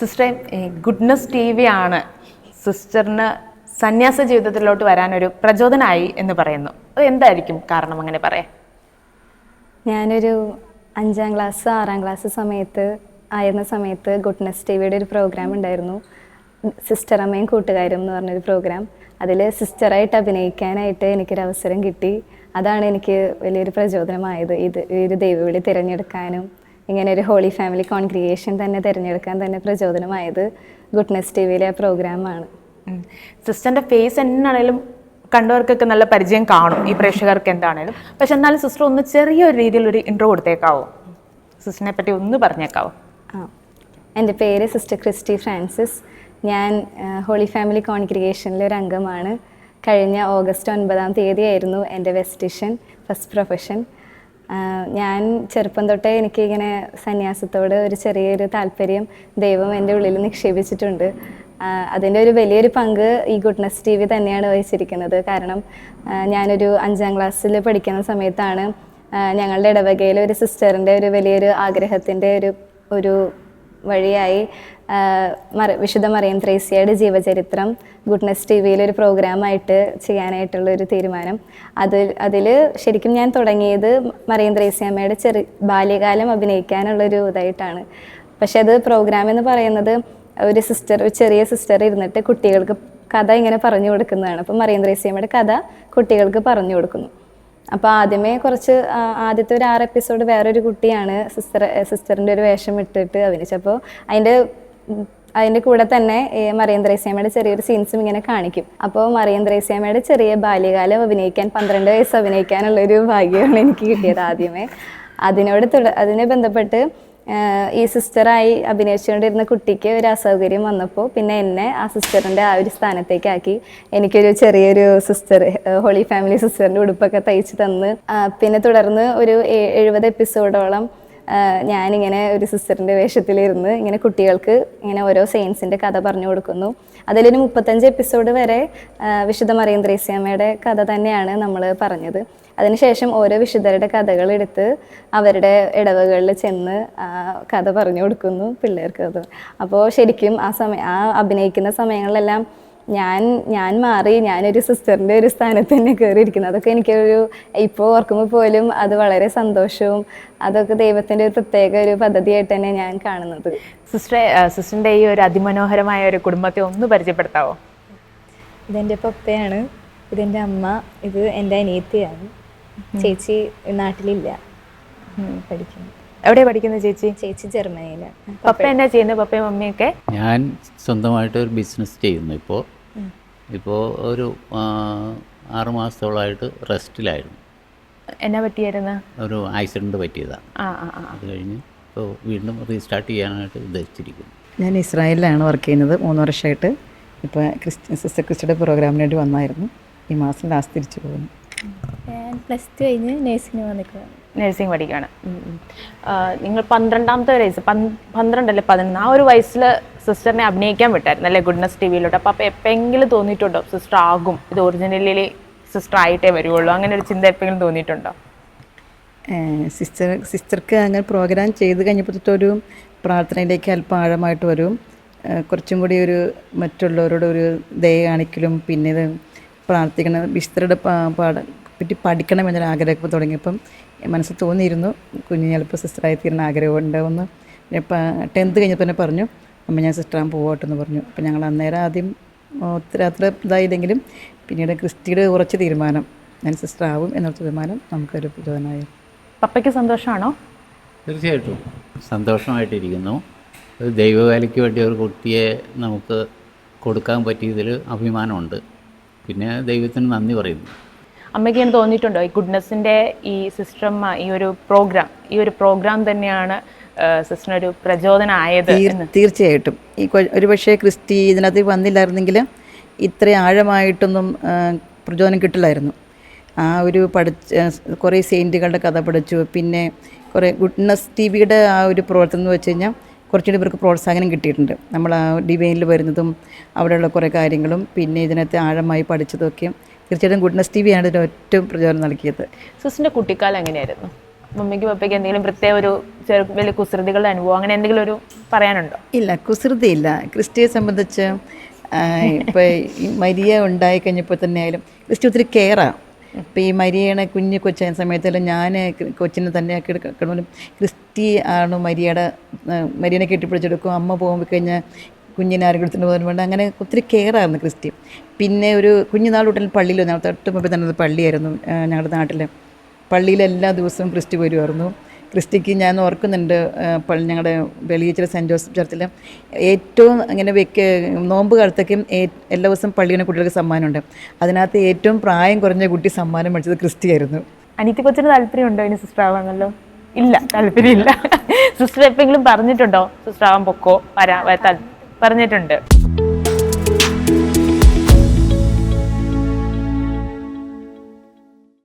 സിസ്റ്ററെ goodness T V ആണ് സിസ്റ്ററിന് സന്യാസ ജീവിതത്തിലോട്ട് വരാനൊരു പ്രചോദനമായി എന്ന് പറയുന്നു. അത് എന്തായിരിക്കും കാരണം അങ്ങനെ പറയാം ഞാനൊരു അഞ്ചാം ക്ലാസ് ആറാം ക്ലാസ് സമയത്ത് ആയിരുന്ന സമയത്ത് ഗുഡ്നസ് ടി വിയുടെ ഒരു പ്രോഗ്രാം ഉണ്ടായിരുന്നു. സിസ്റ്റർ അമ്മയും കൂട്ടുകാരും എന്ന് പറഞ്ഞൊരു പ്രോഗ്രാം അതിൽ സിസ്റ്ററായിട്ട് അഭിനയിക്കാനായിട്ട് എനിക്കൊരു അവസരം കിട്ടി. അതാണ് എനിക്ക് വലിയൊരു പ്രചോദനമായത്. ഇത് ഒരു ദൈവവിളി തിരഞ്ഞെടുക്കാനും ഇങ്ങനെ ഒരു ഹോളി ഫാമിലി കോൺഗ്രിഗേഷൻ തന്നെ തിരഞ്ഞെടുക്കാൻ തന്നെ പ്രചോദനമായത് ഗുഡ്നെസ് ടി വിയിലെ പ്രോഗ്രാമാണ് സിസ്റ്ററിന്റെ ഫേസ് എന്നാണേലും കണ്ടവർക്കൊക്കെ നല്ല പരിചയം കാണും. ഈ പ്രേക്ഷകർക്ക് എന്താണേലും. പക്ഷെ എന്നാലും സിസ്റ്റർ ഒന്ന് ചെറിയൊരു രീതിയിൽ ഒരു ഇൻട്രോ കൊടുത്തേക്കാവോ സിസ്റ്ററിനെ പറ്റി ഒന്ന് പറഞ്ഞേക്കാവോ? ആ. എന്റെ പേര് സിസ്റ്റർ ക്രിസ്റ്റി ഫ്രാൻസിസ് ഞാൻ ഹോളി ഫാമിലി കോൺഗ്രിഗേഷനിലെ ഒരു അംഗമാണ്. കഴിഞ്ഞ ഓഗസ്റ്റ് ഒൻപതാം തീയതിയായിരുന്നു എന്റെ വെസ്റ്റിഷൻ ഫസ്റ്റ് പ്രൊഫഷൻ ഞാൻ ചെറുപ്പം തൊട്ടേ എനിക്കിങ്ങനെ സന്യാസത്തോട് ഒരു ചെറിയൊരു താല്പര്യം ദൈവം എന്റെ ഉള്ളിൽ നിക്ഷേപിച്ചിട്ടുണ്ട്. അതിന്റെ ഒരു വലിയൊരു പങ്ക് ഈ ഗുഡ്നസ് ടി വി തന്നെയാണ് വഹിച്ചിരിക്കുന്നത്. കാരണം ഞാനൊരു അഞ്ചാം ക്ലാസ്സിൽ പഠിക്കുന്ന സമയത്താണ് ഞങ്ങളുടെ ഇടവകയിലെ ഒരു സിസ്റ്ററിന്റെ ഒരു വലിയൊരു ആഗ്രഹത്തിന്റെ ഒരു ഒരു വഴിയായി വിശുദ്ധ മറിയം ത്രേസ്യയുടെ ജീവചരിത്രം ഗുഡ്നെസ് ടി വിയിൽ ഒരു പ്രോഗ്രാമായിട്ട് ചെയ്യാനായിട്ടുള്ള ഒരു തീരുമാനം. അതിൽ അതിൽ ശരിക്കും ഞാൻ തുടങ്ങിയത് മറിയം ത്രേസ്യമ്മയുടെ ചെറു ബാല്യകാലം അഭിനയിക്കാനുള്ളൊരു ഇതായിട്ടാണ്. പക്ഷെ അത് പ്രോഗ്രാം എന്ന് പറയുന്നത് ഒരു സിസ്റ്റർ ഒരു ചെറിയ സിസ്റ്റർ ഇരുന്നിട്ട് കുട്ടികൾക്ക് കഥ ഇങ്ങനെ പറഞ്ഞു കൊടുക്കുന്നതാണ്. അപ്പം മറിയം ത്രേസ്യമ്മയുടെ കഥ കുട്ടികൾക്ക് പറഞ്ഞു കൊടുക്കുന്നു. അപ്പോൾ ആദ്യമേ കുറച്ച് ആദ്യത്തെ ഒരു ആറ് എപ്പിസോഡ് വേറൊരു കുട്ടിയാണ് സിസ്റ്റർ സിസ്റ്ററിന്റെ ഒരു വേഷം ഇട്ടിട്ട് അഭിനയിച്ചപ്പോൾ അതിന്റെ അതിന്റെ കൂടെ തന്നെ മറിയന്ദ്രേസ്യാമയുടെ ചെറിയൊരു സീൻസും ഇങ്ങനെ കാണിക്കും. അപ്പോൾ മറിയന്ദ്രേസ്യാമയുടെ ചെറിയ ബാല്യകാലം അഭിനയിക്കാൻ പന്ത്രണ്ട് വയസ്സ് അഭിനയിക്കാനുള്ളൊരു ഭാഗ്യമാണ് എനിക്ക് കിട്ടിയത് ആദ്യമേ. അതിനോട് അതിനെ ബന്ധപ്പെട്ട് ഈ സിസ്റ്ററായി അഭിനയിച്ചുകൊണ്ടിരുന്ന കുട്ടിക്ക് ഒരു അസൗകര്യം വന്നപ്പോൾ പിന്നെ എന്നെ ആ സിസ്റ്ററിന്റെ ആ ഒരു സ്ഥാനത്തേക്കാക്കി എനിക്കൊരു ചെറിയൊരു സിസ്റ്റർ ഹോളി ഫാമിലി സിസ്റ്ററിന്റെ ഉടുപ്പൊക്കെ തയ്ച്ച് തന്ന് പിന്നെ തുടർന്ന് ഒരു എഴുപത് എപ്പിസോഡോളം ഞാനിങ്ങനെ ഒരു സിസ്റ്ററിന്റെ വേഷത്തിലിരുന്ന് ഇങ്ങനെ കുട്ടികൾക്ക് ഇങ്ങനെ ഓരോ സെയിൻസിന്റെ കഥ പറഞ്ഞു കൊടുക്കുന്നു. അതിലൊരു മുപ്പത്തഞ്ച് എപ്പിസോഡ് വരെ വിശുദ്ധ മറിയം ത്രേസ്യാമ്മയുടെ കഥ തന്നെയാണ് നമ്മൾ പറഞ്ഞത്. അതിനുശേഷം ഓരോ വിശുദ്ധരുടെ കഥകൾ എടുത്ത് അവരുടെ ഇടവകളിൽ ചെന്ന് കഥ പറഞ്ഞു കൊടുക്കുന്നു പിള്ളേർക്ക് അത്. അപ്പോൾ ശരിക്കും ആ സമയം ആ അഭിനയിക്കുന്ന സമയങ്ങളിലെല്ലാം ഞാൻ ഞാൻ മാറി ഞാനൊരു സിസ്റ്ററിന്റെ ഒരു സ്ഥാനത്ത് തന്നെ കയറിയിരിക്കുന്നത് അതൊക്കെ എനിക്കൊരു ഇപ്പോൾ ഓർക്കുമ്പോൾ പോലും അത് വളരെ സന്തോഷവും അതൊക്കെ ദൈവത്തിന്റെ ഒരു പ്രത്യേക ഒരു പദ്ധതിയായിട്ട് തന്നെ ഞാൻ കാണുന്നത്. സിസ്റ്ററെ സിസ്റ്ററിന്റെ ഈ ഒരു അതിമനോഹരമായ ഒരു കുടുംബത്തെ ഒന്ന് പരിചയപ്പെടുത്താവോ? ഇതെന്റെ പപ്പയാണ് ഇതെന്റെ അമ്മ ഇത് എന്റെ അനിയത്തിയാണ്. ചേച്ചി നാട്ടിലില്ല. പഠിക്കുന്നു. എവിടെ പഠിക്കുന്നത് ചേച്ചി? ചേച്ചി ജർമ്മനിയിലാണ്. പപ്പ എന്നാ ചെയ്യുന്നത്? പപ്പയും മമ്മിയൊക്കെ ഞാൻ സ്വന്തമായിട്ട് ഒരു ബിസിനസ് ചെയ്യുന്നു ഇപ്പോൾ ഇപ്പോൾ ഒരു ആറ് മാസത്തോളമായിട്ട് റെസ്റ്റിലായിരുന്നു. എന്നാ പറ്റിയായിരുന്നു? ഒരു ആക്സിഡന്റ് പറ്റിയതാണ് ആ ആ ആ അത് കഴിഞ്ഞ് ഇപ്പോൾ വീണ്ടും റീസ്റ്റാർട്ട് ചെയ്യാനായിട്ട് ഉദ്ദേശിച്ചിരിക്കുന്നു. ഞാൻ ഇസ്രായേലിലാണ് വർക്ക് ചെയ്യുന്നത്. മൂന്ന് വർഷമായിട്ട്. ഇപ്പോൾ ക്രിസ്ത്യൻ സിസ്റ്റർ ക്രിസ്റ്റിയുടെ പ്രോഗ്രാമിന് വേണ്ടി വന്നായിരുന്നു. ഈ മാസം ലാസ്റ്റ് തിരിച്ചു പോകുന്നു. പ്ലസ് ടു കഴിഞ്ഞ് നേഴ്സിംഗ് വന്നിരിക്കുകയാണ് നഴ്സിംഗ് പഠിക്കുകയാണ് നിങ്ങൾ പന്ത്രണ്ടാമത്തെ വയസ്സ് പന്ത് പന്ത്രണ്ടല്ലേ പതിനൊന്ന് ആ ഒരു വയസ്സിൽ സിസ്റ്ററിനെ അഭിനയിക്കാൻ വിട്ടായിരുന്നു അല്ലേ ഗുഡ്നസ് ടി വിയിലോട്ട് അപ്പോൾ അപ്പോൾ എപ്പോഴെങ്കിലും തോന്നിയിട്ടുണ്ടോ? സിസ്റ്റർ ആകും ഇത് ഒറിജിനലി സിസ്റ്റർ ആയിട്ടേ വരുവുള്ളൂ. അങ്ങനെ ഒരു ചിന്ത എപ്പോഴെങ്കിലും തോന്നിയിട്ടുണ്ടോ? സിസ്റ്റർ സിസ്റ്റർക്ക് അങ്ങനെ പ്രോഗ്രാം ചെയ്ത് കഴിഞ്ഞപ്പോഴത്തൊരു പ്രാർത്ഥനയിലേക്ക് അല്പം ആഴമായിട്ട് വരും കുറച്ചും കൂടി ഒരു മറ്റുള്ളവരോട് ഒരു ദയ കാണിക്കലും പിന്നെ ഇത് പ്രാർത്ഥിക്കണം വിസ്തൃത പാ- പാട പറ്റി പഠിക്കണം എന്നൊരു ആഗ്രഹം തുടങ്ങിയപ്പം മനസ്സിൽ തോന്നിയിരുന്നു. കുഞ്ഞ് ചിലപ്പോൾ സിസ്റ്ററായി തീരുന്ന ആഗ്രഹം ഉണ്ടാവുമെന്ന്. ഇപ്പം ടെൻത്ത് കഴിഞ്ഞപ്പോൾ തന്നെ പറഞ്ഞു അമ്മ ഞാൻ സിസ്റ്ററാൻ പോകട്ടെ എന്ന് പറഞ്ഞു. അപ്പം ഞങ്ങൾ അന്നേരം ആദ്യം ഒത്തിരി അത്ര ഇതായില്ലെങ്കിലും പിന്നീട് ക്രിസ്റ്റിയുടെ ഉറച്ച തീരുമാനം ഞാൻ സിസ്റ്റർ ആവും എന്നുള്ള തീരുമാനം നമുക്കൊരു പ്രചോദനമായി പപ്പയ്ക്ക് സന്തോഷമാണോ? തീർച്ചയായിട്ടും. സന്തോഷമായിട്ടിരിക്കുന്നു. ഒരു ദൈവവേലയ്ക്ക് വേണ്ടി ഒരു കുട്ടിയെ നമുക്ക് കൊടുക്കാൻ പറ്റിയതിൽ അഭിമാനമുണ്ട്. പിന്നെ ദൈവത്തിന് നന്ദി പറയുന്നു. അമ്മയ്ക്ക് ഇങ്ങനെ തോന്നിയിട്ടുണ്ടോ ഈ ഗുഡ്നസിന്റെ ഈ സിസ്റ്റം ഈ ഒരു പ്രോഗ്രാം? ഈ ഒരു പ്രോഗ്രാം തന്നെയാണ് സിസ്റ്ററിനൊരു പ്രചോദനമായത് തീർച്ചയായിട്ടും. ഈ ഒരുപക്ഷെ ക്രിസ്റ്റി ഇതിനകത്ത് വന്നില്ലായിരുന്നെങ്കിൽ ഇത്ര ആഴമായിട്ടൊന്നും പ്രചോദനം കിട്ടില്ലായിരുന്നു. ആ ഒരു പഠിച്ച കുറേ സെയിന്റുകളുടെ കഥ പഠിച്ചു. പിന്നെ കുറേ ഗുഡ്നസ് ടി വിയുടെ ആ ഒരു പ്രവർത്തനം എന്ന് വെച്ച് കഴിഞ്ഞാൽ കുറച്ചുകൂടി ഇവർക്ക് പ്രോത്സാഹനം കിട്ടിയിട്ടുണ്ട്. നമ്മൾ ആ ഡിവൈനിൽ വരുന്നതും അവിടെയുള്ള കുറേ കാര്യങ്ങളും പിന്നെ ഇതിനകത്ത് ആഴമായി പഠിച്ചതൊക്കെയും തീർച്ചയായിട്ടും ഗുഡ്നസ് ടി വിയാണ് ഇതിന് ഏറ്റവും പ്രചോദനം നൽകിയത്. സുസിന്റെ കുട്ടിക്കാലം എങ്ങനെയായിരുന്നു? മമ്മിക്ക് പപ്പയ്ക്ക് എന്തെങ്കിലും പ്രത്യേക ഒരു വലിയ കുസൃതികളുടെ അനുഭവം അങ്ങനെ എന്തെങ്കിലും ഒരു പറയാനുണ്ടോ? ഇല്ല കുസൃതി ഇല്ല ക്രിസ്റ്റിയെ സംബന്ധിച്ച് ഇപ്പോൾ ഈ മരിയ ഉണ്ടായി കഴിഞ്ഞപ്പോൾ തന്നെ ആയാലും ക്രിസ്റ്റി ഒത്തിരി കെയറാണ് ഇപ്പം ഈ മരിയയുടെ കുഞ്ഞ് കൊച്ചായ സമയത്തെല്ലാം ഞാൻ കൊച്ചിനെ തന്നെ ആക്കി എടുക്കണമെങ്കിലും ക്രിസ്റ്റി ആണ് മരിയയുടെ മരിയനെ കെട്ടിപ്പിടിച്ചെടുക്കും അമ്മ പോകുമ്പോൾ കഴിഞ്ഞാൽ കുഞ്ഞിനെ ആരെങ്കിലും എടുത്തിട്ട് വേണ്ട അങ്ങനെ ഒത്തിരി കെയറായിരുന്നു ക്രിസ്ത്യൻ പിന്നെ ഒരു കുഞ്ഞുനാൾ തൊട്ടിൽ പള്ളിയിൽ ഞങ്ങൾ തൊട്ട് മുമ്പ് തന്നെ പള്ളിയായിരുന്നു ഞങ്ങളുടെ നാട്ടിൽ പള്ളിയിൽ എല്ലാ ദിവസവും ക്രിസ്റ്റി വരുമായിരുന്നു ക്രിസ്റ്റിക്ക് ഞാൻ ഓർക്കുന്നുണ്ട് പള്ളി ഞങ്ങളുടെ വെളിയിച്ചിരി സെന്റ് ജോസഫ് ചർച്ചിൽ ഏറ്റവും അങ്ങനെ വെക്ക് നോമ്പ് കാലത്തേക്കും എല്ലാ ദിവസവും പള്ളിയുടെ കുട്ടികൾക്ക് സമ്മാനമുണ്ട്. അതിനകത്ത് ഏറ്റവും പ്രായം കുറഞ്ഞ കുട്ടി സമ്മാനം മേടിച്ചത് ക്രിസ്റ്റിയായിരുന്നു. അനിയത്തി കൊച്ചിന് താല്പര്യമുണ്ടോ ഇനി സിസ്റ്റർ ആവാന്നല്ലോ? ഇല്ല താല്പര്യമില്ല. സിസ്റ്റർ എപ്പോഴെങ്കിലും പറഞ്ഞിട്ടുണ്ടോ? സിസ്റ്റർ ആവാൻ പൊക്കോ? വരാ വരാ- പറഞ്ഞിട്ടുണ്ട്.